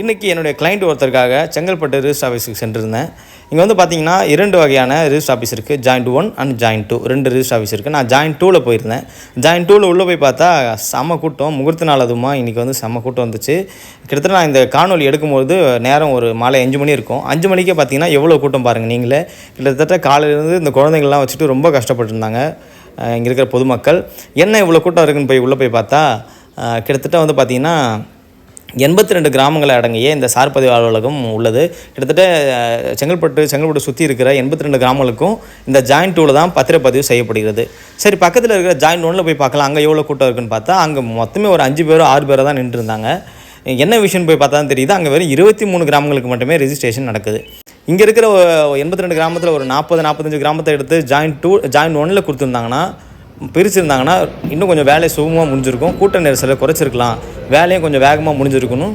இன்றைக்கி என்னுடைய கிளைண்ட் ஒருத்தருக்காக செங்கல்பட்டு ரிஜிஸ்டர் ஆஃபீஸுக்கு சென்றிருந்தேன். இங்கே வந்து பார்த்தீங்கன்னா இரண்டு வகையான ரிஜிஸ்டர் ஆஃபீஸ் இருக்குது joint one and joint two ரெண்டு ரிஜிஸ்டர் ஆஃபீஸ் இருக்குது நான் ஜாயிண்ட் டூவில் போயிருந்தேன். ஜாயிண்ட் டூவில் உள்ளே போய் பார்த்தா செம கூட்டம். முகூர்த்த நாள் அதுமா இன்றைக்கி வந்து செம கூட்டம் வந்துச்சு. கிட்டத்தட்ட நான் இந்த காணொலி எடுக்கும்போது நேரம் ஒரு மாலை அஞ்சு மணி இருக்கும். அஞ்சு மணிக்கே பார்த்தீங்கன்னா எவ்வளோ கூட்டம் பாருங்கள் நீங்களே. கிட்டத்தட்ட காலையிலேருந்து இந்த குழந்தைங்கள்லாம் வச்சுட்டு ரொம்ப கஷ்டப்பட்டுருந்தாங்க. இங்கே இருக்கிற பொதுமக்கள். என்ன இவ்வளோ கூட்டம் இருக்குன்னு போய் உள்ளே போய் பார்த்தா கிட்டத்தட்ட வந்து பார்த்திங்கன்னா எண்பத்தி ரெண்டு கிராமங்களை அடங்கிய இந்த சார் பதிவு அலுவலகம் உள்ளது. கிட்டத்தட்ட செங்கல்பட்டு செங்கல்பட்டு சுற்றி இருக்கிற எண்பத்தி ரெண்டு கிராமங்களுக்கும் இந்த ஜாயிண்ட் டூவில் தான் பத்திரப்பதிவு செய்யப்படுகிறது. சரி பக்கத்தில் இருக்கிற ஜாயிண்ட் ஒன்றில் போய் பார்க்கலாம். அங்கே எவ்வளோ கூட்டம் இருக்குன்னு பார்த்தா அங்கே மொத்தமே ஒரு அஞ்சு பேரோ ஆறு பேரோ தான் நின்றுருந்தாங்க. என்ன விஷயம் போய் பார்த்தா தான் தெரியுது. அங்கே வெறும் இருபத்தி மூணு கிராமங்களுக்கு மட்டுமே ரெஜிஸ்ட்ரேஷன் நடக்குது. இங்கே இருக்கிற எண்பத்தி ரெண்டு கிராமத்தில் ஒரு நாற்பது நாற்பத்தஞ்சு கிராமத்தை எடுத்து ஜாயிண்ட் டூ ஜாயிண்ட் ஒன்னில் கொடுத்துருந்தாங்கன்னா பிரிச்சிருந்தாங்கன்னா இன்னும் கொஞ்சம் வேலை சுகமாக முடிஞ்சிருக்கும். கூட்ட நெரிசலை குறைச்சிருக்கலாம். வேலையும் கொஞ்சம் வேகமாக முடிஞ்சிருக்கணும்.